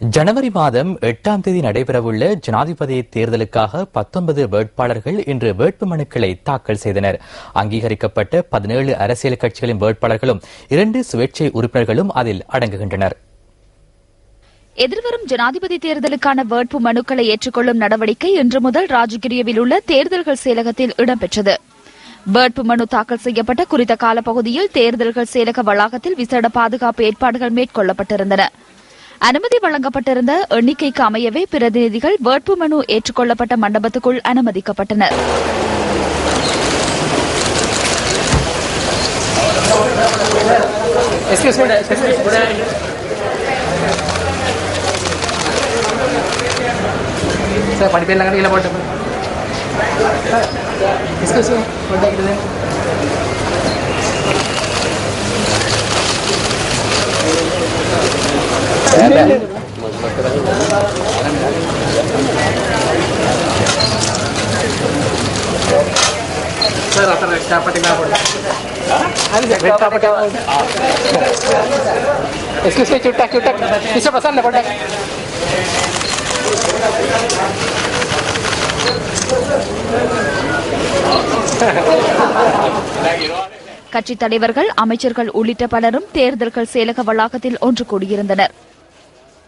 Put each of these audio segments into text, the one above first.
ஜனவரி மாதம் எட்டாம் தேதி நடைபெறவுள்ள ஜனாதிபதி தேர்தலுக்காக பத்தொன்பது வேட்பாளர்கள் இன்று வேட்பு மனுக்களை தாக்கல் செய்தனர். அங்கீகரிக்கப்பட்ட பதினேழு அரசியல் கட்சிகளின் வேட்பாளர்களும் இரண்டு சுயேட்சை உறுப்பினர்களும் அதில் அடங்குகின்றனர். எதிர்வரும் ஜனாதிபதி தேர்தலுக்கான வேட்பு மனுக்களை ஏற்றுக்கொள்ளும் நடவடிக்கை இன்று முதல் ராஜகிரியவில் உள்ள தேர்தல்கள் செயலகத்தில் இடம்பெற்றது. வேட்பு மனு தாக்கல் செய்யப்பட்ட குறித்த காலப்பகுதியில் தேர்தல்கள் செயலக வளாகத்தில் விசேட பாதுகாப்பு ஏற்பாடுகள் மேற்கொள்ளப்பட்டிருந்தன. அனுமதி வழங்கப்பட்டிருந்த எண்ணிக்கைக்கு அமையவே பிரதிநிதிகள் வேட்பு மனு ஏற்றுக்கொள்ளப்பட்ட மண்டபத்துக்குள் அனுமதிக்கப்பட்டனர். சார் போட்டு கட்சித் தலைவர்கள் அமைச்சர்கள் உள்ளிட்ட பலரும் தேர்தல்கள் செயலக வளாகத்தில் ஒன்று கூடியிருந்தனர்.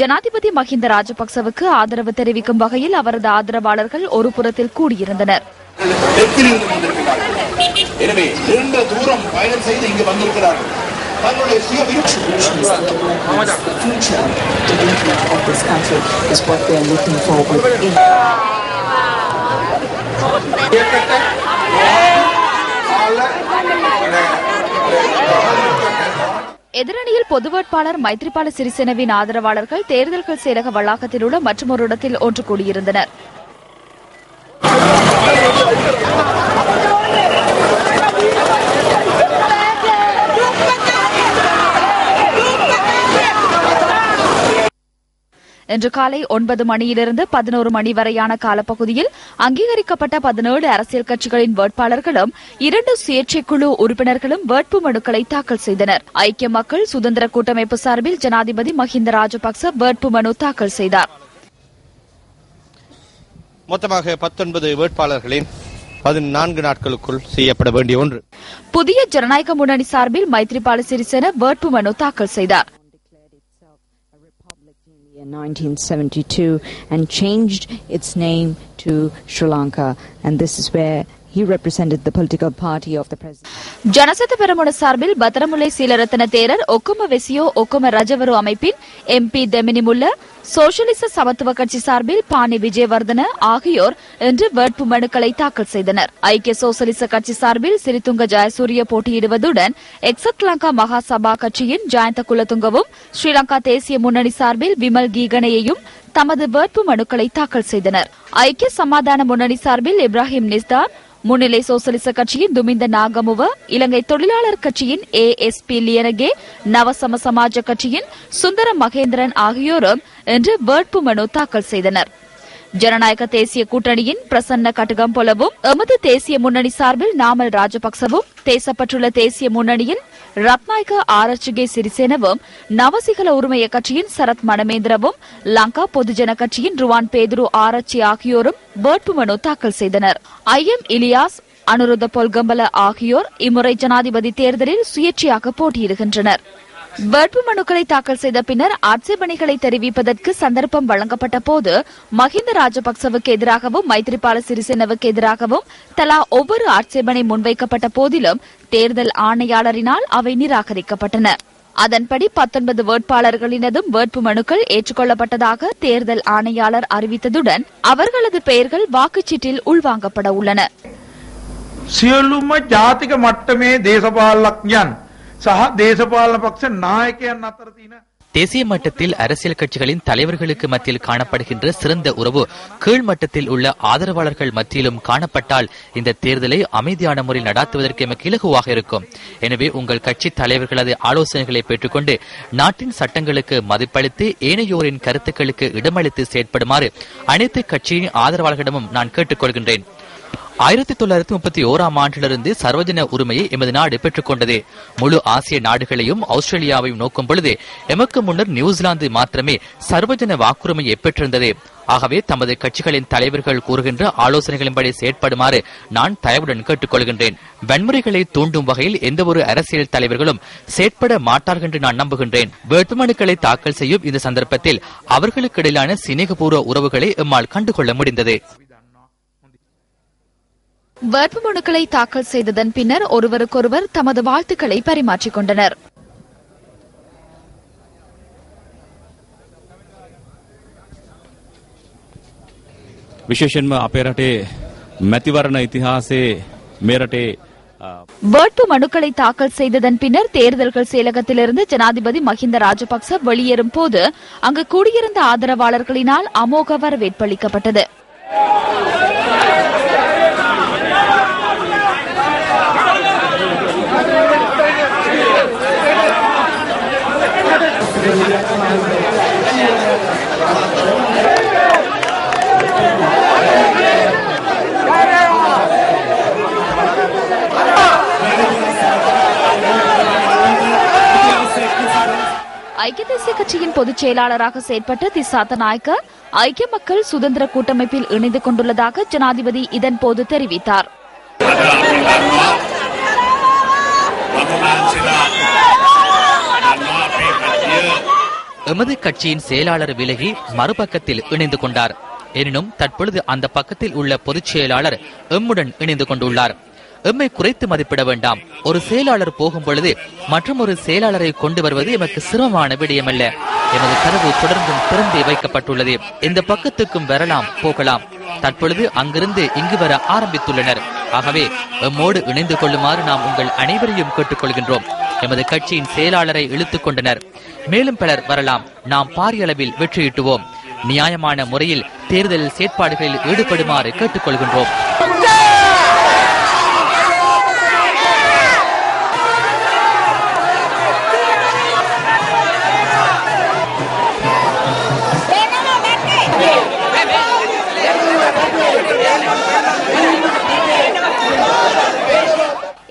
ஜனாதிபதி மஹிந்த ராஜபக்சவுக்கு ஆதரவு தெரிவிக்கும் வகையில் அவரது ஆதரவாளர்கள் ஒரு புறத்தில் கூடியிருந்தனர். தெற்கிலிருந்து வந்திருக்கிறார்கள். எனவே நீண்ட தூரம் பயணம் செய்து இங்கு வந்திருக்கிறார்கள். தங்களுடைய சுய The எதிரணியில் பொது வேட்பாளர் மைத்ரிபால சிறிசேனவின் ஆதரவாளர்கள் தேர்தல்கள் செயலக வளாகத்தில் உள்ள மற்றொரு இடத்தில் ஒன்று கூடியிருந்தனர். இன்று காலை ஒன்பது மணியிலிருந்து பதினோரு மணி வரையான காலப்பகுதியில் அங்கீகரிக்கப்பட்ட பதினேழு அரசியல் கட்சிகளின் வேட்பாளர்களும் இரண்டு சுயேட்சை குழு உறுப்பினர்களும் வேட்பு மனுக்களை தாக்கல் செய்தனர். ஐக்கிய மக்கள் சுதந்திர கூட்டமைப்பு சார்பில் ஜனாதிபதி மஹிந்த ராஜபக்ச வேட்பு மனு தாக்கல் செய்தார். மொத்தமாக பத்தொன்பது வேட்பாளர்களின் பதினான்கு நாட்களுக்குள் செய்யப்பட வேண்டிய ஒன்று. புதிய ஜனநாயக முன்னணி சார்பில் மைத்ரிபால சிறிசேன வேட்பு மனு தாக்கல் செய்தார். In 1972 and changed its name to Sri Lanka. And this is where he represented the political party of the president. ஜனசத சார்பில் பத்திரமுல்லை சீலரத்ன தேரர் ஒக்கும வெசியோ ஒக்கும ரஜவரு அமைப்பின் எம்பி தெமினிமுல்ல சோசியலிச சமத்துவ கட்சி சார்பில் பாணி விஜயவர்தன ஆகியோர் இன்று வேட்பு மனுக்களை தாக்கல் செய்தனர் ஐக்கிய சோசியலிச கட்சி சார்பில் சிறிதுங்க ஜெயசூரிய போட்டியிடுவதுடன் எக்ஸத் லங்கா மகாசபா கட்சியின் ஜாயந்த குலதுங்கவும் ஸ்ரீலங்கா தேசிய முன்னணி சார்பில் விமல் கீகனையையும் தமது வேட்பு மனுக்களை தாக்கல் செய்தனர் ஐக்கிய சமாதான முன்னணி சார்பில் இப்ராஹிம் நிஸ்தான் முன்னிலை சோசலிச கட்சியின் துமிந்த நாகமுவ இலங்கை தொழிலாளர் கட்சியின் A S P Liyanage Navasama Samaja கட்சியின் சுந்தர மகேந்திரன் ஆகியோரும் இன்று வேட்பு மனு தாக்கல் செய்தனர். ஜனநாயக தேசிய கூட்டணியின் பிரசன்ன கட்டுகம்பொலவும் எமது தேசிய முன்னணி சார்பில் நாமல் ராஜபக்சவும் தேசப்பட்டுள்ள தேசிய முன்னணியில் ரத்நாயக ஆரட்சிகே சிறிசேனவும் நவசிகல உரிமைய கட்சியின் சரத் மணமேந்திரவும் லங்கா பொதுஜன கட்சியின் ருவான் பேதுரு ஆராய்ச்சி ஆகியோரும் வேட்புமனு தாக்கல் செய்தனர். ஐ எம் இலியாஸ் அனுருத பொல்கம்பல ஆகியோர் இம்முறை ஜனாதிபதி தேர்தலில் சுயேட்சையாக போட்டியிடுகின்றனர். வேட்பு மனுக்களை தாக்கல் செய்த பின்னர் ஆட்சேபனைகளை தெரிவிப்பதற்கு சந்தர்ப்பம் வழங்கப்பட்ட போது மஹிந்த ராஜபக்சவுக்கு எதிராகவும் மைத்ரிபால சிறிசேனவுக்கு எதிராகவும் தலா ஒவ்வொரு ஆட்சேபனை முன்வைக்கப்பட்ட போதிலும் தேர்தல் ஆணையாளரினால் அவை நிராகரிக்கப்பட்டன. அதன்படி பத்தொன்பது வேட்பாளர்களினதும் வேட்பு மனுக்கள் ஏற்றுக்கொள்ளப்பட்டதாக தேர்தல் ஆணையாளர் அறிவித்ததுடன் அவர்களது பெயர்கள் வாக்குச்சீட்டில் உள்வாங்கப்பட உள்ளன. සියල්ලුම ජාතික මට්ටමේ දේශපාලනඥයන් සහ දේශපාලන පක්ෂ නායකයන් අතර තියෙන தேசிய மட்டத்தில் அரசியல் கட்சிகளின் தலைவர்களுக்கு மத்தியில் காணப்படுகின்ற சிறந்த உறவு கீழ்மட்டத்தில் உள்ள ஆதரவாளர்கள் மத்தியிலும் காணப்பட்டால் இந்த தேர்தலை அமைதியான முறையில் நடாத்துவதற்கு எமக்கு இலகுவாக இருக்கும் எனவே உங்கள் கட்சி தலைவர்களது ஆலோசனைகளை பெற்றுக்கொண்டு நாட்டின் சட்டங்களுக்கு மதிப்பளித்து ஏனையோரின் கருத்துக்களுக்கு இடமளித்து செயற்படுமாறு அனைத்து கட்சியின் ஆதரவாளர்களிடமும் நான் கேட்டுக்கொள்கின்றேன் ஆயிரத்தி தொள்ளாயிரத்தி முப்பத்தி ஓராம் ஆண்டிலிருந்து சர்வஜன உரிமையை எமது நாடு பெற்றுக் கொண்டது முழு ஆசிய நாடுகளையும் ஆஸ்திரேலியாவையும் நோக்கும் பொழுது எமக்கு முன்னர் நியூசிலாந்து மாத்திரமே சர்வஜன வாக்குரிமையை பெற்றிருந்தது. ஆகவே தமது கட்சிகளின் தலைவர்கள் கூறுகின்ற ஆலோசனைகளின்படி செயற்படுமாறு நான் தயவுடன் கேட்டுக்கொள்கின்றேன். வன்முறைகளை தூண்டும் வகையில் எந்தவொரு அரசியல் தலைவர்களும் செயற்பட மாட்டார்கள் என்று நான் நம்புகின்றேன். வேட்புமனுக்களை தாக்கல் செய்யும் இந்த சந்தர்ப்பத்தில் அவர்களுக்கு இடையிலான சிநேகபூர்வ உறவுகளை எம்மால் கண்டுகொள்ள முடிந்தது. வேட்புமனுக்களை தாக்கல் செய்ததன் பின்னர் ஒருவருக்கொருவர் தமது வாழ்த்துக்களை பரிமாற்றிக் கொண்டனர் විශේෂෙන්ම අපේ රටේ මැතිවරණ ඉතිහාසේ මේ රටේ අ, வேட்பு மனுக்களை தாக்கல் செய்ததன் பின்னர் தேர்தல்கள் செயலகத்திலிருந்து ஜனாதிபதி மஹிந்த ராஜபக்ச வெளியேறும் போது அங்கு கூடியிருந்த ஆதரவாளர்களினால் அமோக வரவேற்பளிக்கப்பட்டது ஐக்கிய தேசிய கட்சியின் பொதுச் செயலாளராக செயற்பட்ட தி சாத்தநாயக்க ஐக்கிய மக்கள் சுதந்திர கூட்டமைப்பில் இணைந்து கொண்டுள்ளதாக ஜனாதிபதி இதன் போது தெரிவித்தார். எமது கட்சியின் செயலாளர் விலகி மறுபக்கத்தில் இணைந்து கொண்டார். எனினும் தற்பொழுது அந்த பக்கத்தில் உள்ள பொதுச் செயலாளர் எம்முடன் இணைந்து கொண்டுள்ளார். எம்மை குறைத்து மதிப்பிட வேண்டாம். ஒரு செயலாளர் போகும் பொழுது மற்றும் ஒரு செயலாளரை கொண்டு வருவது எமக்கு சிரமமான விடயமல்ல. எமது கதவு தொடர்ந்தும் திறந்தே வைக்கப்பட்டுள்ளது. இந்த பக்கத்துக்கும் வரலாம் போகலாம். தற்பொழுது அங்கிருந்து இங்கு வர ஆரம்பித்துள்ளனர். ஆகவே எம்மோடு இணைந்து கொள்ளுமாறு நாம் உங்கள் அனைவரையும் கேட்டுக்கொள்கின்றோம். எமது கட்சியின் செயலாளரை இழுத்துக் கொண்டனர். மேலும் பலர் வரலாம். நாம் பாரிய அளவில் நியாயமான முறையில் தேர்தல் செயற்பாடுகளில் ஈடுபடுமாறு கேட்டுக்கொள்கின்றோம்.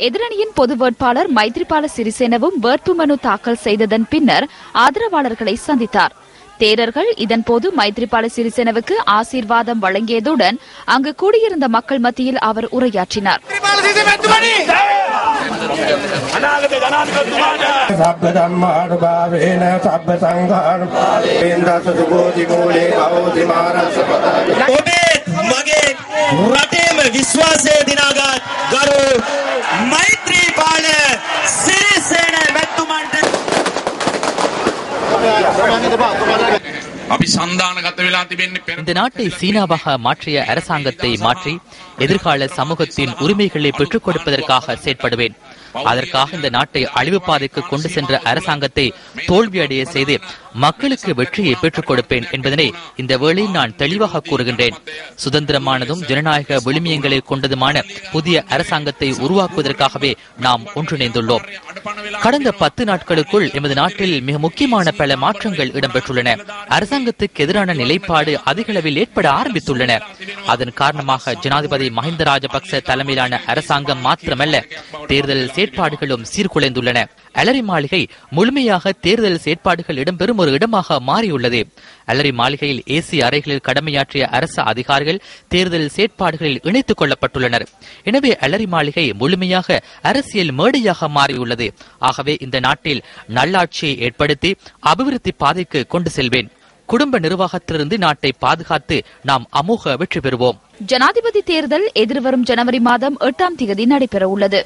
எதிரணியின் பொது வேட்பாளர் மைத்ரிபால சிறிசேனவும் வேட்புமனு தாக்கல் செய்ததன் பின்னர் ஆதரவாளர்களை சந்தித்தார். தேரர்கள் இதன்போது மைத்ரிபால சிறிசேனவுக்கு ஆசீர்வாதம் வழங்கியதுடன் அங்கு கூடியிருந்த மக்கள் மத்தியில் அவர் உரையாற்றினார். மகே ವಿಶ್ವಾಸ ದಿನಾಗ ಗರು ಮೈತ್ರಿ ಬಾಳ ಸಿರಿಸೇನೆ ವ್ಯಕ್ತ இந்த நாட்டை சீனாவாக மாற்றிய அரசாங்கத்தை மாற்றி எதிர்கால சமூகத்தின் உரிமைகளை பெற்றுக் கொடுப்பதற்காக செயற்படுவேன். அதற்காக இந்த நாட்டை அழிவு பாதைக்கு கொண்டு சென்ற அரசாங்கத்தை தோல்வியடைய செய்து மக்களுக்கு வெற்றியை பெற்றுக் கொடுப்பேன் என்பதனை இந்த வேளையில் நான் தெளிவாக கூறுகின்றேன். சுதந்திரமானதும் ஜனநாயக விழுமியங்களை கொண்டதுமான புதிய அரசாங்கத்தை உருவாக்குவதற்காகவே நாம் ஒன்றிணைந்துள்ளோம். கடந்த பத்து நாட்களுக்குள் எமது நாட்டில் மிக முக்கியமான பல மாற்றங்கள் இடம்பெற்றுள்ளன. அரசாங்கத்துக்கு எதிரான நிலைப்பாடு அதிக அளவில் ஏற்பட ஆரம்பித்துள்ளன. அதன் காரணமாக ஜனாதிபதி மஹிந்த ராஜபக்ச தலைமையிலான அரசாங்கம் மாத்திரமல்ல தேர்தல் செயற்பாடுகளும் சீர்குலைந்துள்ளன. அலரி மாளிகை முழுமையாக தேர்தல் செயற்பாடுகள் இடம்பெறும் ஒரு இடமாக மாறியுள்ளது. அலரி மாளிகையில் ஏசி அறைகளில் கடமையாற்றிய அரசு அதிகாரிகள் தேர்தல் செயற்பாடுகளில் இணைத்துக் கொள்ளப்பட்டுள்ளனர். எனவே அலரி மாளிகை முழுமையாக அரசியல் மேடையாக மாறியுள்ளது. ஆகவே இந்த நாட்டில் நல்லாட்சியை ஏற்படுத்தி அபிவிருத்தி பாதைக்கு கொண்டு செல்வேன். குடும்ப நிர்வாகத்திலிருந்து நாட்டை பாதுகாத்து நாம் அமோக வெற்றி பெறுவோம். ஜனாதிபதி தேர்தல் எதிர்வரும் ஜனவரி மாதம் எட்டாம் தேதி நடைபெற உள்ளது